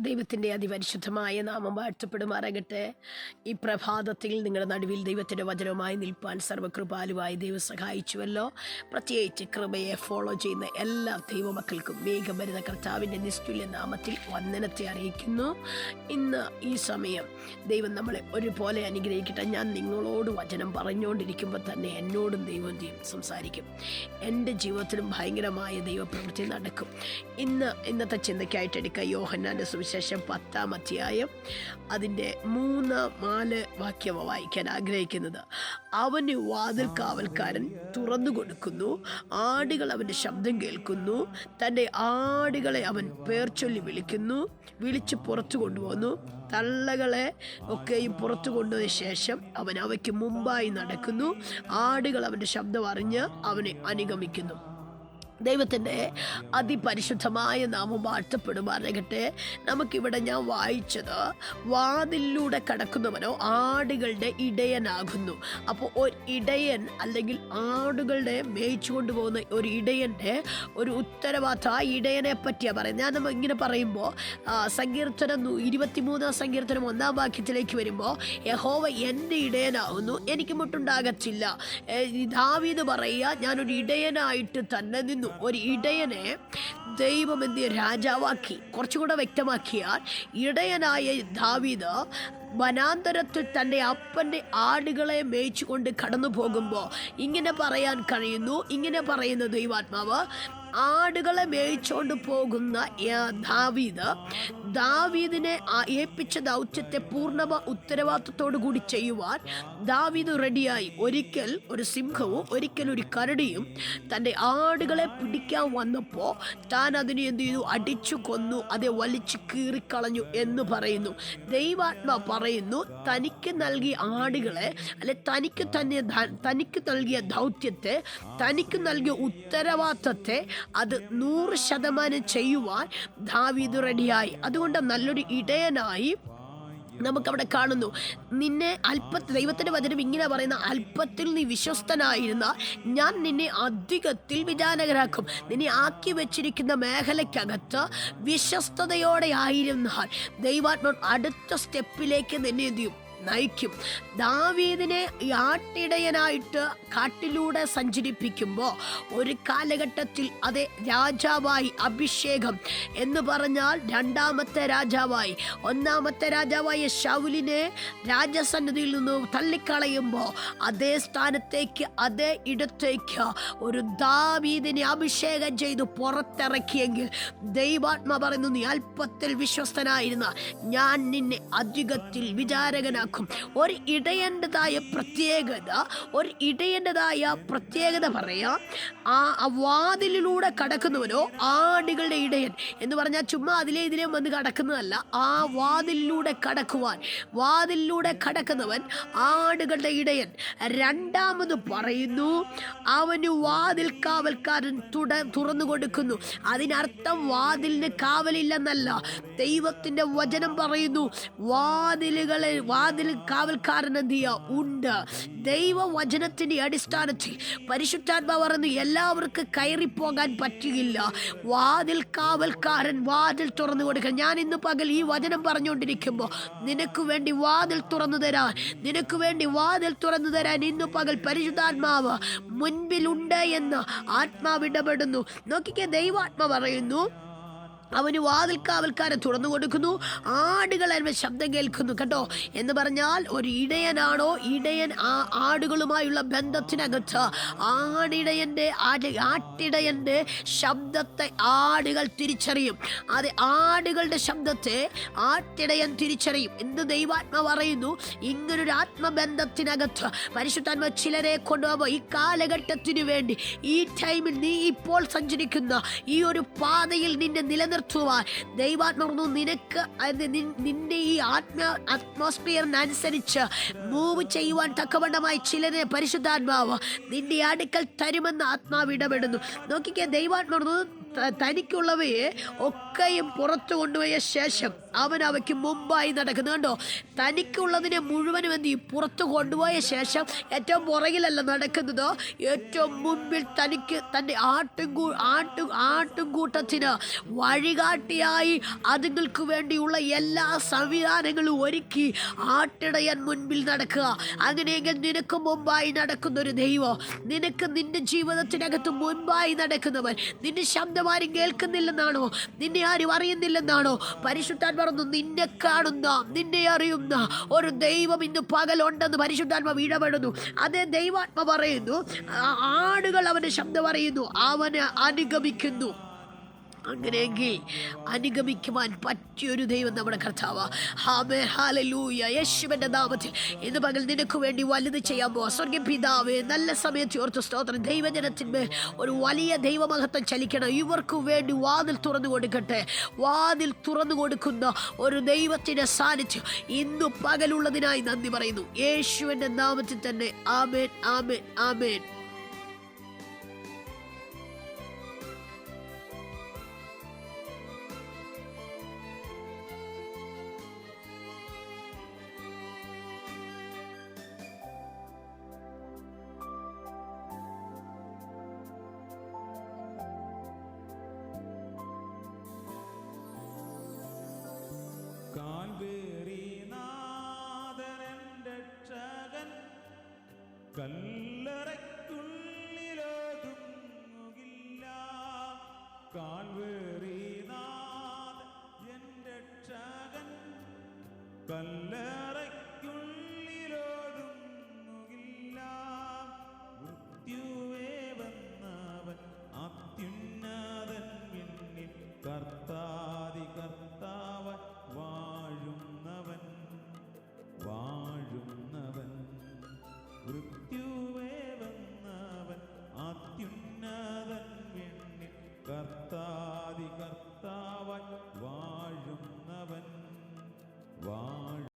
ദൈവത്തിന്റെ അതിപരിശുദ്ധമായ നാമം വാഴ്ത്തപ്പെടുമാറാകട്ടെ. ഈ പ്രഭാതത്തിൽ നിങ്ങളുടെ നടുവിൽ ദൈവത്തിന്റെ വചനവുമായി നിൽപ്പാൻ സർവകൃപാലുവായി ദൈവം സഹായിച്ചുവല്ലോ. പ്രത്യേകിച്ച് കൃപയെ ഫോളോ ചെയ്യുന്ന എല്ലാ ദൈവമക്കൾക്കും വേഗം വരുന്ന കർത്താവിന്റെ നിസ്തുല്യ നാമത്തിൽ വന്ദനത്തെ അറിയിക്കുന്നു. ഇന്ന് ഈ സമയം ദൈവം നമ്മളെ ഒരുപോലെ അനുഗ്രഹിക്കട്ടെ. ഞാൻ നിങ്ങളോട് വചനം പറഞ്ഞുകൊണ്ടിരിക്കുമ്പോൾ തന്നെ എന്നോടും ദൈവം ചെയ്യും സംസാരിക്കും. എന്റെ ജീവിതത്തിലും ഭയങ്കരമായ ദൈവപ്രവൃത്തി നടക്കും. ഇന്ന് ഇന്നത്തെ ചിന്തയ്ക്കായിട്ട് എടുക്കുക. യോഹന്നാന്റെ സുവിശേഷം പത്താം അധ്യായം അതിന്റെ മൂന്ന് നാല് വാക്യം വായിക്കാൻ ആഗ്രഹിക്കുന്നത്. അവന് വാതിൽ കാവൽക്കാരൻ തുറന്നു കൊടുക്കുന്നു. ആടുകൾ അവന്റെ ശബ്ദം കേൾക്കുന്നു. തന്റെ ആടുകളെ അവൻ പേർ ചൊല്ലി വിളിക്കുന്നു. വിളിച്ച് പുറത്തു കൊണ്ടുപോകുന്നു തള്ളകളെ ഒക്കെയും പുറത്തു കൊണ്ടുപോയ ശേഷം അവൻ അവയ്ക്ക് മുമ്പായി നടക്കുന്നു. ആടുകൾ അവന്റെ ശബ്ദം അറിഞ്ഞ് അവനെ അനുഗമിക്കുന്നു. ദൈവത്തിന്റെ അതിപരിശുദ്ധമായ നാമം വാഴ്ത്തപ്പെടുമാറാകട്ടെ. നമുക്കിവിടെ ഞാൻ വായിച്ചത് വാതിലൂടെ കടക്കുന്നവനോ ആടുകളുടെ ഇടയനാകുന്നു. അപ്പോൾ ഒരു ഇടയൻ അല്ലെങ്കിൽ ആടുകളുടെ മേയിച്ചു കൊണ്ടുപോകുന്ന ഒരു ഇടയന്റെ ഒരു ഉത്തരവാദിത്തം ആ ഇടയനെ പറ്റിയാണ് പറയുന്നത്. ഞാൻ ഇങ്ങനെ പറയുമ്പോൾ സങ്കീർത്തനം ഇരുപത്തിമൂന്നാം സങ്കീർത്തനം ഒന്നാം വാക്യത്തിലേക്ക് വരുമ്പോൾ യഹോവ എന്റെ ഇടയനാകുന്നു. എനിക്ക് മുട്ടുണ്ടാകത്തില്ല ഇതാവിന്ന് പറയുക ഞാനൊരു ഇടയനായിട്ട് തന്നെ നിന്നു. ഒരു ഇടയനെ ദൈവം എന്ത് രാജാവാക്കി. കുറച്ചുകൂടെ വ്യക്തമാക്കിയാൽ ഇടയനായ ദാവീദ് വനാന്തരത്തിൽ തന്റെ അപ്പന്റെ ആടുകളെ മേയിച്ചുകൊണ്ട് കടന്നു പോകുമ്പോൾ ഇങ്ങനെ പറയാൻ കഴിയുന്നു. ഇങ്ങനെ പറയുന്ന ദൈവാത്മാവ് ആടുകളെ മേയിച്ചുകൊണ്ട് പോകുന്ന ദാവീദ് ദാവീദിനെ ഏൽപ്പിച്ച ദൗത്യത്തെ പൂർണ ഉത്തരവാദിത്തത്തോടു കൂടി ചെയ്യുവാൻ ദാവീദ് റെഡിയായി ഒരിക്കൽ ഒരു സിംഹവും ഒരിക്കൽ ഒരു കരടിയും തന്റെ ആടുകളെ പിടിക്കാൻ വന്നപ്പോൾ താൻ അതിനെ എന്ത് ചെയ്തു? അടിച്ചു കൊന്നു അതെ വലിച്ചു കീറിക്കളഞ്ഞു എന്ന് പറയുന്നു. ദൈവാത്മ പറയുന്നു തനിക്ക് നൽകിയ ആടുകളെ അല്ലെ തനിക്ക് തന്നെ തനിക്ക് നൽകിയ ദൗത്യത്തെ തനിക്ക് നൽകിയ ഉത്തരവാദിത്തത്തെ അത് നൂറ് ശതമാനം ചെയ്യുവാൻ ദാവീദ് റെഡിയായി അതുകൊണ്ട് നല്ലൊരു ഇടയനായി നമുക്കവിടെ കാണുന്നു. നിന്നെ അല്പ ദൈവത്തിന്റെ വചനം ഇങ്ങനെ പറയുന്ന അല്പത്തിൽ നീ വിശ്വസ്തനായിരുന്ന ഞാൻ നിന്നെ അധികത്തിൽ വിചാരകരാക്കും. നിന്നെ ആക്കി വെച്ചിരിക്കുന്ന മേഖലയ്ക്കകത്ത് വിശ്വസ്തയോടെ ആയിരുന്നാൽ ദൈവാത്മ അടുത്ത സ്റ്റെപ്പിലേക്ക് നിന്നെ എന്ത് ചെയ്യും നയിക്കും. ദാവീദിനെ ആട്ടിടയനായിട്ട് കാട്ടിലൂടെ സഞ്ചരിപ്പിക്കുമ്പോൾ ഒരു കാലഘട്ടത്തിൽ അതെ രാജാവായി അഭിഷേകം എന്ന് പറഞ്ഞാൽ രണ്ടാമത്തെ രാജാവായി. ഒന്നാമത്തെ രാജാവായ ശൗലിനെ രാജസന്നിധിയിൽ നിന്ന് തള്ളിക്കളയുമ്പോൾ അതേ സ്ഥാനത്തേക്ക് അതേ ഇടത്തേക്ക് ഒരു ദാവീദിനെ അഭിഷേകം ചെയ്ത് പുറത്തിറക്കിയെങ്കിൽ ദൈവാത്മ പറയുന്നു നീ അല്പത്തിൽ വിശ്വസ്തനായിരുന്ന. ഞാൻ നിന്നെ അധികത്തിൽ വിചാരകനാക്കും. ഒരു ഇടയന്റെതായ പ്രത്യേകത ഒരു ഇടയന്റെതായ പ്രത്യേകത പറയാം ആ വാതിലിലൂടെ കടക്കുന്നവനോ ആടുകളുടെ ഇടയൻ. എന്ന് പറഞ്ഞാൽ ചുമ്മാ അതിലെ ഇതിലെ വന്ന് കടക്കുന്നതല്ല. ആ വാതിലിലൂടെ കടക്കുവാൻ വാതിലിലൂടെ കടക്കുന്നവൻ ആടുകളുടെ ഇടയൻ. രണ്ടാമത് പറയുന്നു അവന് വാതിൽ കാവൽക്കാരൻ തുട തുറന്നു കൊടുക്കുന്നു. അതിനർത്ഥം വാതിലിന് കാവലില്ലെന്നല്ല. ദൈവത്തിന്റെ വചനം പറയുന്നു വാതിലുകളെ വാതിൽ കാവൽക്കാരൻ എന്ത് ഉണ്ട്. ദൈവവചനത്തിന്റെ അടിസ്ഥാനത്തിൽ പരിശുദ്ധാത്മാ പറയുന്നു എല്ലാവർക്കും പോകാൻ പറ്റുകയില്ല വാതിൽ കാവൽക്കാരൻ വാതിൽ തുറന്നു കൊടുക്കുക ഞാൻ ഇന്ന് പകൽ ഈ വചനം പറഞ്ഞുകൊണ്ടിരിക്കുമ്പോൾ നിനക്ക് വേണ്ടി വാതിൽ തുറന്നു തരാൻ നിനക്ക് വേണ്ടി വാതിൽ തുറന്നു തരാൻ ഇന്ന് പകൽ പരിശുദ്ധാത്മാവ് മുൻപിലുണ്ട് എന്ന് ആത്മാവ് ഇടപെടുന്നു. നോക്കിക്കേ ദൈവാത്മ പറയുന്നു അവന് വാതിൽ കാവൽക്കാരെ തുറന്നു കൊടുക്കുന്നു. ആടുകൾ അവൻ ശബ്ദം കേൾക്കുന്നു കേട്ടോ. എന്ന് പറഞ്ഞാൽ ഒരു ഇടയനാണോ? ഇടയൻ ആ ആടുകളുമായുള്ള ബന്ധത്തിനകത്ത് ആടിടയന്റെ ആട്ടിടയന്റെ ശബ്ദത്തെ ആടുകൾ തിരിച്ചറിയും. അത് ആടുകളുടെ ശബ്ദത്തെ ആട്ടിടയൻ തിരിച്ചറിയും. എന്ന് ദൈവാത്മ പറയുന്നു? ഇങ്ങനൊരു ആത്മബന്ധത്തിനകത്ത് പരിശുദ്ധാത്മ ചിലരെ കൊണ്ടുപോകുമ്പോൾ ഈ കാലഘട്ടത്തിനു വേണ്ടി ഈ ടൈമിൽ നീ ഇപ്പോൾ സഞ്ചരിക്കുന്ന ഈ ഒരു പാതയിൽ നിന്നെ നിലനിർത്തുവാൻ ദൈവാത്മ നിനക്ക് നിന്റെ ഈ ആത്മ അറ്റ്മോസ്ഫിയറിനനുസരിച്ച് മൂവ് ചെയ്യുവാൻ തക്കവണ്ണമായി ചിലരെ പരിശുദ്ധാത്മാവ് നിന്റെ അടുക്കൽ തരുമെന്ന് ആത്മാവ് ഇടപെടുന്നു. നോക്കിക്കേ ദൈവാത്മാവ് ത- തനിക്കുള്ളവയെ ഒക്കെയും പുറത്തു കൊണ്ടുപോയ ശേഷം അവൻ അവയ്ക്ക് മുമ്പായി നടക്കുന്നു. കണ്ടോ? തനിക്കുള്ളതിനെ മുഴുവനും എന്ത് ചെയ്യും? പുറത്തു കൊണ്ടുപോയ ശേഷം ഏറ്റവും പുറകിലല്ല നടക്കുന്നതോ. ഏറ്റവും മുമ്പിൽ തനിക്ക് തന്റെ ആട്ടുംകൂ ആട്ടു ആട്ടുംകൂട്ടത്തിന് വഴികാട്ടിയായി അതുങ്ങൾക്ക് വേണ്ടിയുള്ള എല്ലാ സംവിധാനങ്ങളും ഒരുക്കി ആട്ടിടയൻ മുൻപിൽ നടക്കുക. അങ്ങനെയെങ്കിൽ നിനക്ക് മുമ്പായി നടക്കുന്നൊരു ദൈവം നിനക്ക് നിന്റെ ജീവിതത്തിനകത്ത് മുൻപായി നടക്കുന്നവൻ നിന്റെ ശബ്ദം ആരും കേൾക്കുന്നില്ലെന്നാണോ? നിന്നെ ആരും അറിയുന്നില്ലെന്നാണോ? പരിശുദ്ധാൻ പറഞ്ഞു നിന്നെ കാണുന്ന നിന്നെ അറിയുന്ന ഒരു ദൈവം ഇന്ന് പകലുണ്ടെന്ന് പരിശുദ്ധാത്മാവ് ഇടപെടുന്നു. അതേ ദൈവാത്മ പറയുന്നു ആടുകൾ അവന്റെ ശബ്ദം അറിയുന്നു അവനെ അനുഗമിക്കുന്നു. അങ്ങനെയെങ്കിൽ അനുഗമിക്കുവാൻ പറ്റിയൊരു ദൈവം നമ്മുടെ കർത്താവ്. ഹാമേ യേശുവിന്റെ നാമത്തിൽ ഇന്ന് പകൽ നിനക്ക് വേണ്ടി വലുത് ചെയ്യാൻ പോവാ. സ്വർഗ പിതാവേ നല്ല സമയത്ത് ഓർത്ത് സ്തോത്രം. ദൈവജനത്തിന്മേൽ ഒരു വലിയ ദൈവമഹത്വം ചലിക്കണം. ഇവർക്ക് വേണ്ടി വാതിൽ തുറന്നു കൊടുക്കട്ടെ. വാതിൽ തുറന്നു കൊടുക്കുന്ന ഒരു ദൈവത്തിന്റെ സാന്നിധ്യം ഇന്ന് പകലുള്ളതിനായി നന്ദി പറയുന്നു. യേശുവിന്റെ നാമത്തിൽ തന്നെ ആമേൻ ആമേൻ ആമേൻ. കല്ലറയ്ക്കുള്ളിലൊതുങ്ങുകില്ല